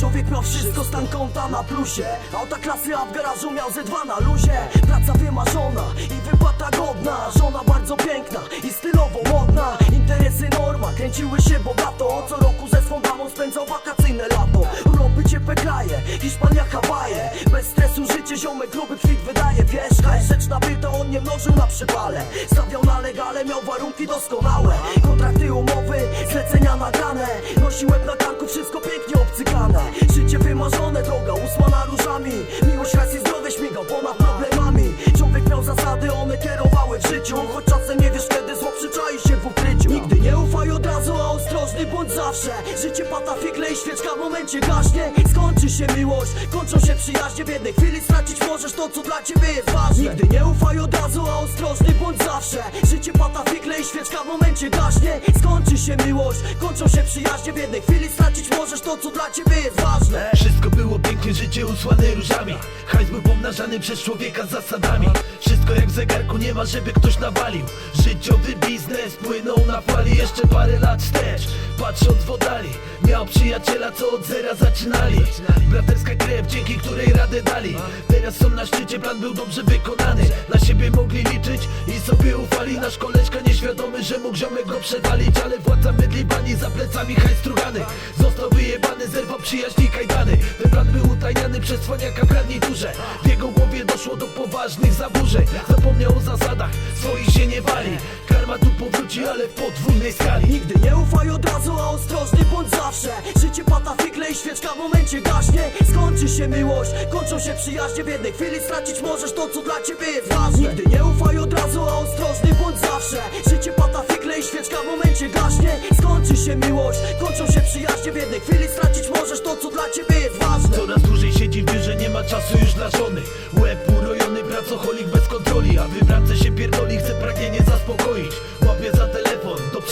Człowiek miał wszystko, stan konta na plusie. Auta klasy, a w garażu miał ze dwa na luzie. Praca wymarzona i wypłata godna. Żona bardzo piękna i stylowo modna. Interesy norma, kręciły się bogato. Co roku ze swą damą spędzał wakacyjne lato mnożył na przypale Stawiał na legale, miał warunki doskonałe. Kontrakty, umowy, zlecenia nagrane. Nosi łeb na karku, wszystko pięknie obcykane. Życie wymarzone, droga usłana różami ostrożny bądź zawsze. Życie pata figle i świeczka w momencie gaśnie. Skończy się miłość, kończą się przyjaźnie. W jednej chwili stracić możesz to co dla ciebie jest ważne. Nigdy nie ufaj od razu, a ostrożny bądź zawsze. Życie pata figle i świeczka w momencie gaśnie. Skończy się miłość, kończą się przyjaźnie. W jednej chwili stracić możesz to co dla ciebie jest ważne. Wszystko było pięknie, życie usłane różami. Hajs był pomnażany przez człowieka z zasadami. Wszystko jak w zegarku, nie ma żeby ktoś nawalił. Życiowy biznes płynął na fali Jeszcze parę lat wstecz, patrząc w oddali Miał przyjaciela, co od zera zaczynali. Braterska krew, dzięki radę dali. Teraz są na szczycie, plan był dobrze wykonany. Na siebie mogli liczyć i sobie ufali. Nasz koleżka nieświadomy, że mógł ziomek go przewalić Ale władca mydli bani, za plecami hajs strugany Został wyjebany, zerwał przyjaźni kajdany. Ten plan był utajniany przez cwaniaka w garniturze W jego głowie doszło do poważnych zaburzeń. Zapomniał o zasadach, swoich się nie wali. Karma tu powróci, ale w podwójnej skali. Nigdy nie ufaj od razu, a ostrożny bądź zawsze. Życie pata figle i świeczka w momencie gaśnie Skończy się miłość, kończą się przyjaźnie. W jednej chwili stracić możesz to co dla ciebie jest ważne. Nigdy nie ufaj od razu, a ostrożny bądź zawsze. Życie pata figle i świeczka w momencie gaśnie. Skończy się miłość, kończą się przyjaźnie. W jednej chwili stracić możesz to co dla ciebie jest ważne. Coraz dłużej siedzi w biurze, nie ma czasu już dla żony. Łeb urojony, pracocholik bez kontroli A wybrance się pierdoli, chce pragnienie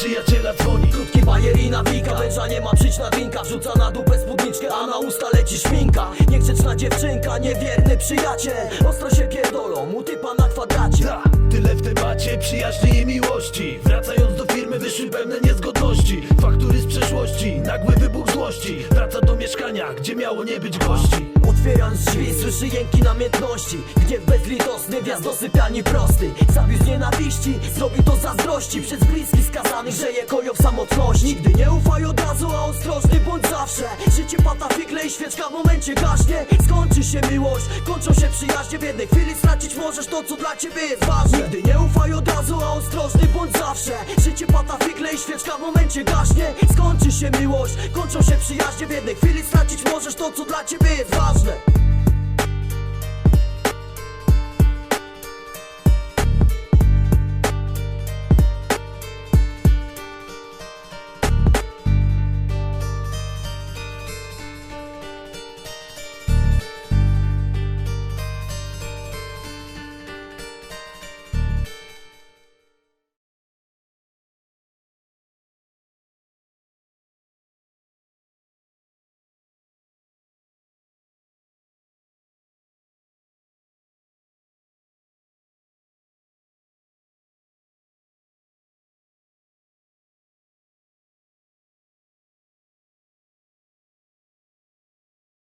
przyjaciela dzwoni. Krótki bajer i nawika Węża nie ma przyjść na drinka Wrzuca na dupę spódniczkę, a na usta leci szminka. Niegrzeczna dziewczynka, niewierny przyjaciel. Ostro się pierdolą, mu typa na kwadracie. Tyle w temacie przyjaźni i miłości. Wracając do firmy wyszły pewne niezgodności. Faktury z przeszłości, nagły wybuch złości. Wraca do mieszkania, gdzie miało nie być gości Otwierając drzwi, słyszy jęki namiętności Gniew bezlitosny, wjazd do sypialni prosty. Zabił z nienawiści, zrobi to zazdrości Przez bliskich skazanych, że je koją w samotności. Nigdy nie ufaj od razu, a ostrożny bądź zawsze. Życie pata figle i świeczka w momencie gaśnie. Skończy się miłość, kończą się przyjaźnie. W jednej chwili stracić możesz to co dla ciebie jest ważne. Nigdy nie ufaj od razu, a ostrożny bądź zawsze. Życie pata figle i świeczka w momencie gaśnie. Skończy się miłość, kończą się przyjaźnie. W jednej chwili stracić możesz to co dla ciebie jest ważne